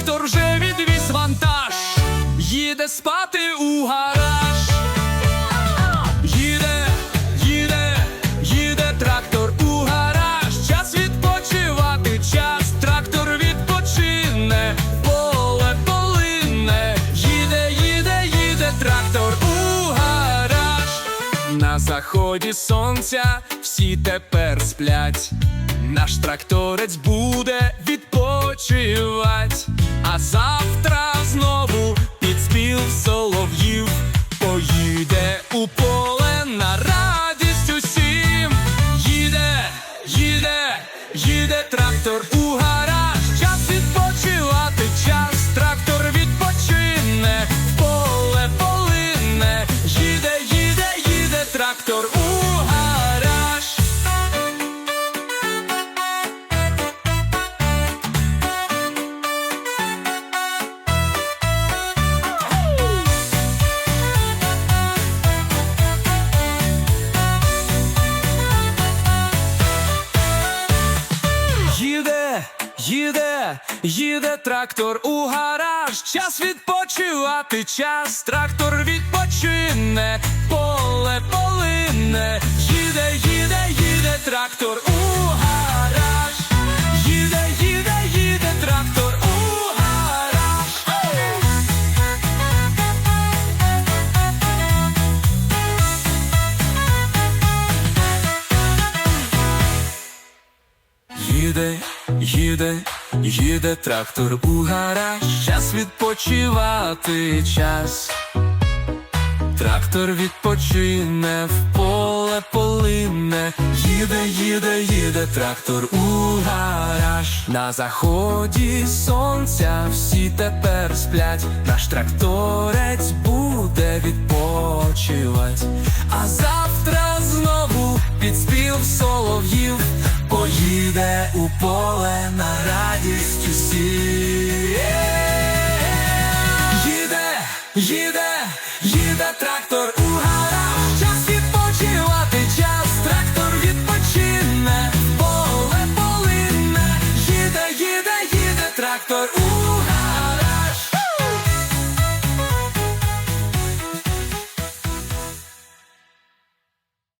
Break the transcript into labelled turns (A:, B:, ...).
A: трактор вже відвіз вантаж, їде спати у гараж. Їде, їде, їде трактор у гараж. Час відпочивати, час трактор відпочине, поле полине. Їде, їде, їде трактор у гараж. На заході сонця всі тепер сплять. Наш тракторець буде відпочивать, а завтра знову під спів солов'їв поїде у поле на радість усім. Їде, їде, їде трактор у гараж. Час відпочивати, час трактор відпочине, в поле полине. Їде, їде, їде трактор у Їде, їде, трактор у гараж. Час відпочивати, час трактор відпочине, поле полине. Їде, їде, їде трактор у гараж. Їде, їде, їде трактор у гараж. Їде, їде, їде трактор у гараж, час відпочивати час. Трактор відпочине, в поле полине, їде, їде, їде трактор у гараж. На заході сонця всі тепер сплять, наш тракторець буде відпочивать. А завтра знову під спів солов'їв поїде у поле на радість усі. Їде, їде, трактор у гараж. Час відпочивати, час трактор відпочине, поле полине. Їде, їде, їде трактор у